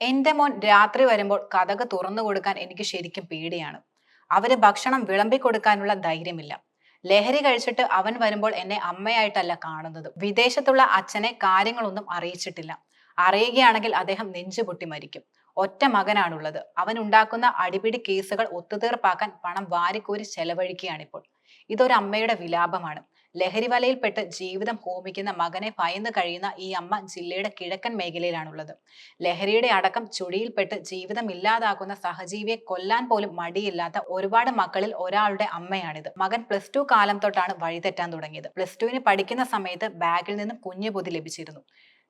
എന്റെ മോൻ രാത്രി വരുമ്പോൾ കഥക് തുറന്നു കൊടുക്കാൻ എനിക്ക് ശരിക്കും പേടിയാണ്. അവർ ഭക്ഷണം വിളമ്പി കൊടുക്കാനുള്ള ധൈര്യമില്ല. ലഹരി കഴിച്ചിട്ട് അവൻ വരുമ്പോൾ എന്നെ അമ്മയായിട്ടല്ല കാണുന്നത്. വിദേശത്തുള്ള അച്ഛനെ കാര്യങ്ങളൊന്നും അറിയിച്ചിട്ടില്ല. അറിയുകയാണെങ്കിൽ അദ്ദേഹം നെഞ്ചുപൊട്ടി മരിക്കും. ഒറ്റ മകനാണുള്ളത്. അവൻ ഉണ്ടാക്കുന്ന അടിപിടി കേസുകൾ ഒത്തുതീർപ്പാക്കാൻ പണം വാരിക്കോരി ചെലവഴിക്കുകയാണിപ്പോൾ. ഇതൊരു അമ്മയുടെ വിലാപമാണ്. ലഹരി വലയിൽപ്പെട്ട് ജീവിതം ഹോമിക്കുന്ന മകനെ ഭയന്ന് കഴിയുന്ന ഈ അമ്മ ജില്ലയുടെ കിഴക്കൻ മേഖലയിലാണുള്ളത്. ലഹരിയുടെ അടക്കം ചുഴിയിൽപ്പെട്ട് ജീവിതം ഇല്ലാതാക്കുന്ന സഹജീവിയെ കൊല്ലാൻ പോലും മടിയില്ലാത്ത ഒരുപാട് മക്കളിൽ ഒരാളുടെ അമ്മയാണിത്. മകൻ പ്ലസ് ടു കാലം തൊട്ടാണ് വഴിതെറ്റാൻ തുടങ്ങിയത്. പ്ലസ് ടുവിന് പഠിക്കുന്ന സമയത്ത് ബാഗിൽ നിന്നും കുഞ്ഞു പൊതി ലഭിച്ചിരുന്നു.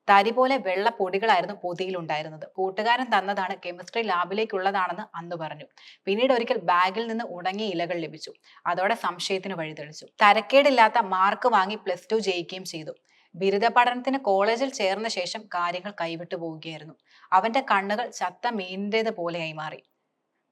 തരി പോലെ വെള്ള പൊടികളായിരുന്നു പൊതിയിലുണ്ടായിരുന്നത് കൂട്ടുകാരൻ തന്നതാണ് കെമിസ്ട്രി ലാബിലേക്കുള്ളതാണെന്ന് അന്ന് പറഞ്ഞു. പിന്നീട് ഒരിക്കൽ ബാഗിൽ നിന്ന് ഉണങ്ങിയ ഇലകൾ ലഭിച്ചു. അതോടെ സംശയത്തിന് വഴിതെളിച്ചു. തരക്കേടില്ലാത്ത മാർക്ക് വാങ്ങി പ്ലസ് ടു ജയിക്കുകയും ചെയ്തു. ബിരുദ പഠനത്തിന് കോളേജിൽ ചേർന്ന ശേഷം കാര്യങ്ങൾ കൈവിട്ടു പോവുകയായിരുന്നു. അവന്റെ കണ്ണുകൾ ചത്ത മീനിന്റേത് പോലെയായി മാറി.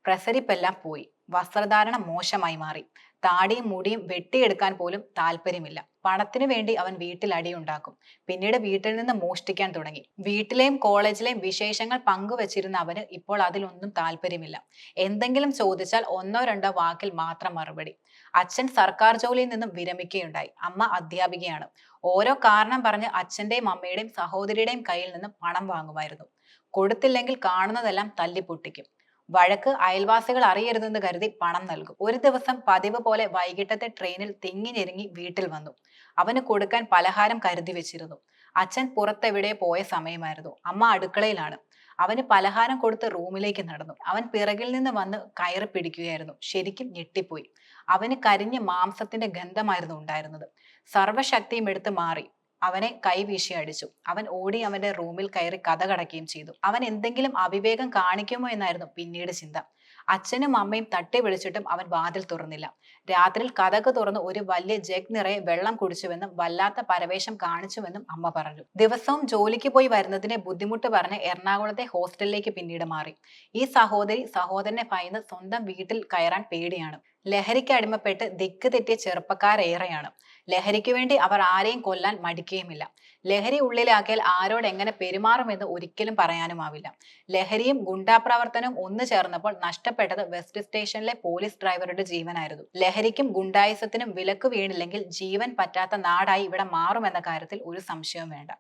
പ്രസരിപ്പെല്ലാം പോയി. വസ്ത്രധാരണം മോശമായി മാറി. താടിയും മുടിയും വെട്ടിയെടുക്കാൻ പോലും താല്പര്യമില്ല. പണത്തിനു വേണ്ടി അവൻ വീട്ടിൽ അടിയുണ്ടാക്കും പിന്നീട് വീട്ടിൽ നിന്ന് മോഷ്ടിക്കാൻ തുടങ്ങി. വീട്ടിലെയും കോളേജിലെയും വിശേഷങ്ങൾ പങ്കുവച്ചിരുന്ന അവന് ഇപ്പോൾ അതിലൊന്നും താല്പര്യമില്ല. എന്തെങ്കിലും ചോദിച്ചാൽ ഒന്നോ രണ്ടോ വാക്കിൽ മാത്രം മറുപടി. അച്ഛൻ സർക്കാർ ജോലിയിൽ നിന്നും വിരമിക്കുകയുണ്ടായി. അമ്മ അധ്യാപികയാണ്. ഓരോ കാരണം പറഞ്ഞ് അച്ഛന്റെയും അമ്മയുടെയും സഹോദരിയുടെയും കയ്യിൽ നിന്നും പണം വാങ്ങുമായിരുന്നു. കൊടുത്തില്ലെങ്കിൽ കാണുന്നതെല്ലാം തല്ലിപ്പൊട്ടിക്കും. വഴക്ക് അയൽവാസികൾ അറിയരുതെന്ന് കരുതി പണം നൽകും. ഒരു ദിവസം പതിവ് പോലെ വൈകിട്ടത്തെ ട്രെയിനിൽ തിങ്ങിഞ്ഞെരുങ്ങി വീട്ടിൽ വന്നു. അവന് കൊടുക്കാൻ പലഹാരം കരുതി വെച്ചിരുന്നു. അച്ഛൻ പുറത്തെവിടെ പോയ സമയമായിരുന്നു. അമ്മ അടുക്കളയിലാണ്. അവന് പലഹാരം കൊടുത്ത് റൂമിലേക്ക് നടന്നു. അവൻ പിറകിൽ നിന്ന് വന്ന് കയറി പിടിക്കുകയായിരുന്നു. ശരിക്കും ഞെട്ടിപ്പോയി. അവന് കരിഞ്ഞ മാംസത്തിന്റെ ഗന്ധമായിരുന്നു ഉണ്ടായിരുന്നത്. സർവശക്തിയും എടുത്ത് മാറി. അവനെ കൈവീശി അടിച്ചു. അവൻ ഓടി അവന്റെ റൂമിൽ കയറി കഥ കടക്കുകയും ചെയ്തു. അവൻ എന്തെങ്കിലും അവിവേകം കാണിക്കുമോ എന്നായിരുന്നു പിന്നീട് ചിന്ത. അച്ഛനും അമ്മയും തട്ടി വിളിച്ചിട്ടും അവൻ വാതിൽ തുറന്നില്ല. രാത്രിയിൽ കഥക് തുറന്ന് ഒരു വലിയ ജഗ് നിറയെ വെള്ളം കുടിച്ചുവെന്നും വല്ലാത്ത പരവേശം കാണിച്ചുവെന്നും അമ്മ പറഞ്ഞു. ദിവസവും ജോലിക്ക് പോയി വരുന്നതിനെ ബുദ്ധിമുട്ട് പറഞ്ഞ് എറണാകുളത്തെ ഹോസ്റ്റലിലേക്ക് പിന്നീട് മാറി. ഈ സഹോദരി സഹോദരനെ ഭയന്ന് സ്വന്തം വീട്ടിൽ കയറാൻ പേടിയാണ്. ലഹരിക്ക് അടിമപ്പെട്ട് ദിക്ക് തെറ്റിയ ചെറുപ്പക്കാരേറെയാണ് ലഹരിക്ക് വേണ്ടി അവർ ആരെയും കൊല്ലാൻ മടിക്കുകയുമില്ല. ലഹരി ഉള്ളിലാക്കിയാൽ ആരോട് എങ്ങനെ പെരുമാറുമെന്ന് ഒരിക്കലും പറയാനുമാവില്ല. ലഹരിയും ഗുണ്ടാപ്രവർത്തനവും ഒന്നു ചേർന്നപ്പോൾ നഷ്ടപ്പെട്ടത് വെസ്റ്റ് സ്റ്റേഷനിലെ പോലീസ് ഡ്രൈവറുടെ ജീവനായിരുന്നു. ലഹരിക്കും ഗുണ്ടായുസത്തിനും വിലക്ക് വീണില്ലെങ്കിൽ ജീവൻ പറ്റാത്ത നാടായി ഇവിടെ മാറുമെന്ന കാര്യത്തിൽ ഒരു സംശയവും വേണ്ട.